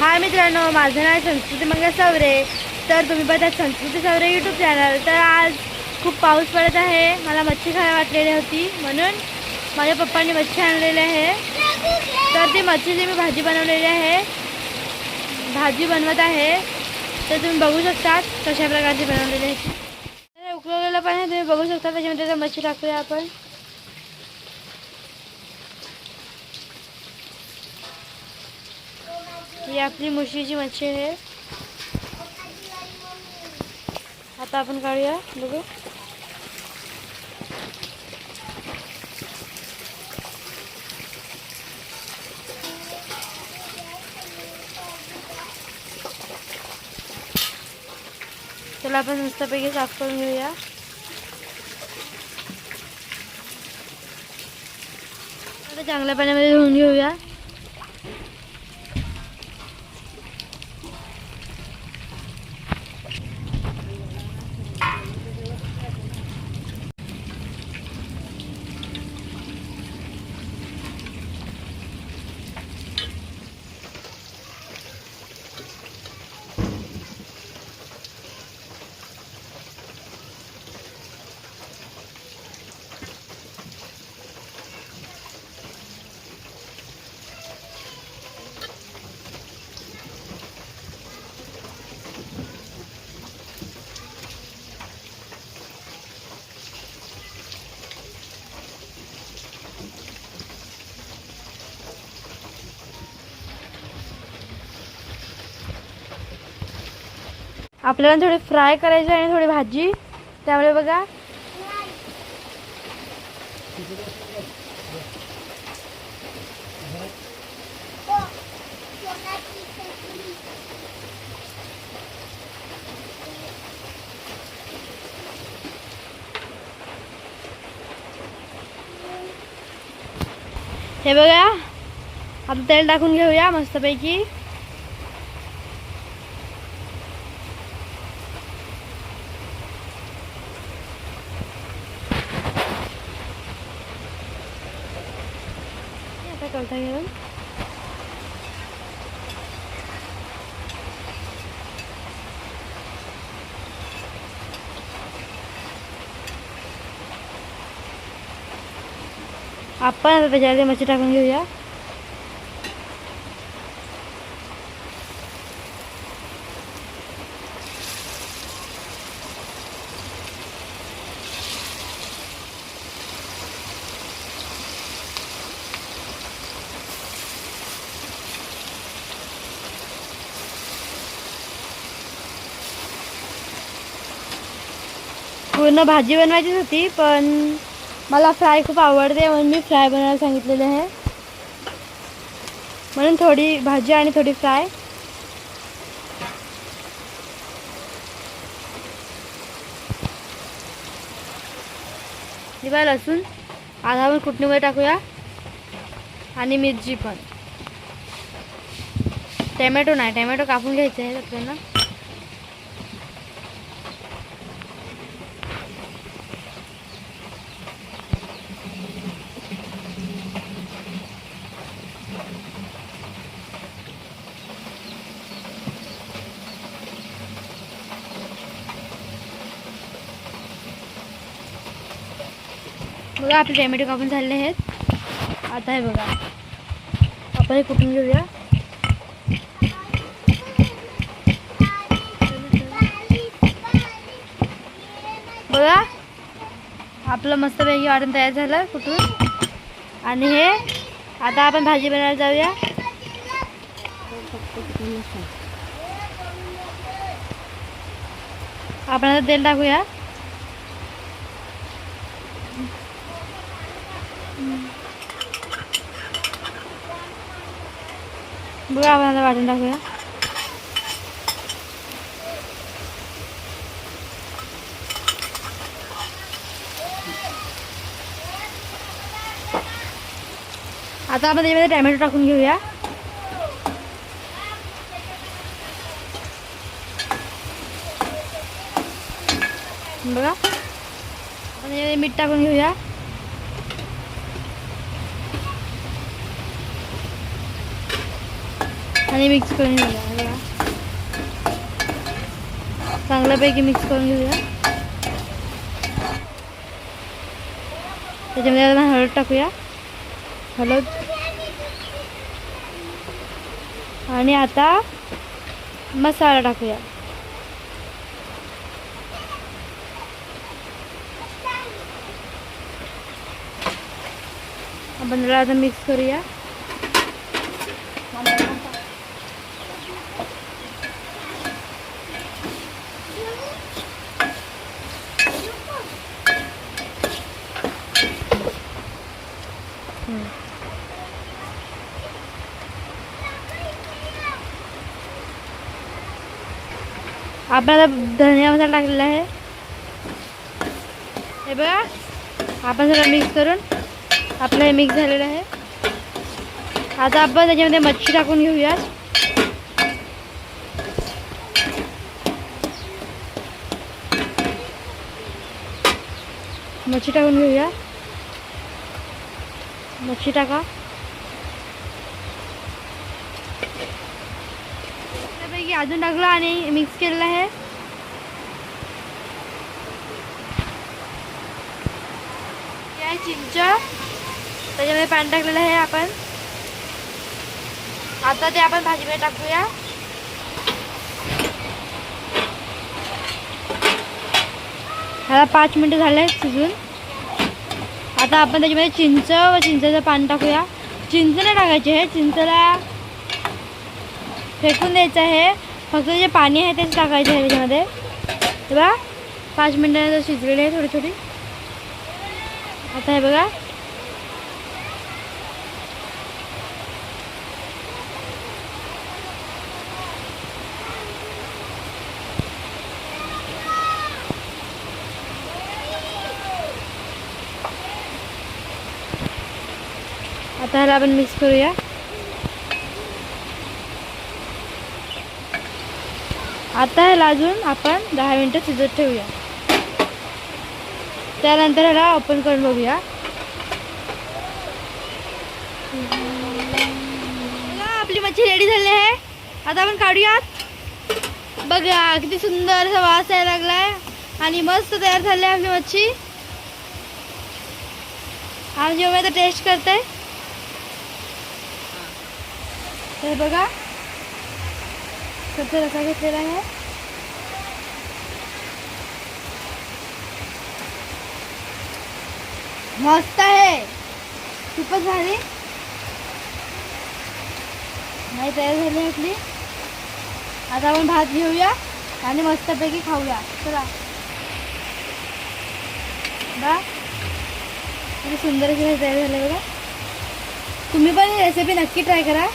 हाय मित्रांनो माझं नाव आहे संस्कृती मंगल सवरे. तर तुम्ही बघतात संस्कृती सवरे यूट्यूब चॅनल तर आज खूप पाऊस पडत आहे. मला मच्छी खायला वाटलेली होती. म्हणून माझ्या पप्पांनी मच्छी आणलेली आहे. तर ती मच्छीची मी भाजी बनवलेली आहे. भाजी बनवत आहे. तर तुम्ही बघू शकता कशा प्रकारची बनवलेली आहे. उकळवलेलं तर उकळलेलं पण आहे तुम्ही बघू शकता. त्याच्यामध्ये मच्छी टाकूया आपण. ही आपली मुशीची मच्छी आहे आता आपण काढूया बघू चला आपण मस्तपैकी साफ़ करून घेऊया चांगल्या पाण्यामध्ये धुवून आपल्याला थोडी फ्राय करायची आहे आणि थोडी भाजी. त्यामुळे बघा. हे बघा. आता तेल टाकून घेऊया मस्तपैकी. आता कळता घेऊन आपण आता त्याच्यामध्ये मच्छी पूर्ण भाजी बनवायचीच होती पण मला फ्राय खूप आवडते म्हणून मी फ्राय बनवायला सांगितलेले आहे. म्हणून थोडी भाजी आणि थोडी फ्राय. निवा लसूण आधा आपण कुटणीमध्ये टाकूया. आणि मिरची पण. टॅमॅटो नाही टॅमॅटो कापून घ्यायचे आहे आपल्याला. बघा आपले टॅमॅटो कापून झालेले आहेत. आता हे बघा. आपण हे कुठून घेऊया? बघा. आपलं मस्त वेगळी वाटण तयार झालं कुठून? आणि हे आता आपण भाजी बनवायला जाऊया. आपण आता तेल टाकूया. बघा आपण आता वाटून टाकूया. आता आपण त्याच्यामध्ये टॅमॅटो टाकून घेऊया. बघा. आपण त्याच्यामध्ये मीठ टाकून घेऊया. आणि मिक्स करून घेऊया चांगल्यापैकी मिक्स करून घेऊया. त्याच्यामध्ये आता हळद टाकूया. हळद. आणि आता मसाला टाकूया. आपण आता मिक्स करूया. आपण आता धनिया मसाला टाकलेला आहे. हे बघा आपण सगळं मिक्स करून आपलं हे मिक्स झालेलं आहे. आता आपण त्याच्यामध्ये मच्छी टाकून घेऊया मच्छी टाकून घेऊया. मच्छी टाका. त्यापैकी अजून टाकलं आणि मिक्स केलेलं आहे. हे आहे चिंच. त्याच्यामध्ये पाणी टाकलेलं आहे आपण. आता ते आपण भाजीमध्ये टाकूया. ह्याला पाच मिनटं झाले शिजून. आता आपण त्याच्यामध्ये चिंच व चिंचेचं पाणी टाकूया. चिंच नाही टाकायचे आहे चिंचला फेकून द्यायचं आहे. फक्त जे पाणी आहे तेच टाकायचं आहे त्याच्यामध्ये. हे बघा पाच मिनटानंतर शिजलेली आहे थोडी थोडी. आता हे बघा. आता ह्याला आपण मिक्स करूया. आता ह्याला अजून आपण दहा मिनटं शिजत ठेवूया. त्यानंतर ह्याला ओपन करून बघूया. आपली मच्छी रेडी झाली आहे. आता आपण काढूयात. बघा किती सुंदर असा वास यायला लागलाय. आणि मस्त तयार झाली आहे आपली मच्छी. आमची मम्मी आता टेस्ट करते. तर बघा कच्चा रसा घेतलेला आहे मस्त आहे खूपच झाली नाही तयार झाली आपली आता आपण भात घेऊया आणि मस्तपैकी खाऊया। चला। बा। किती सुंदर अशी तयार झालं बघा। तुम्ही पण ही रेसिपी नक्की ट्राय करा.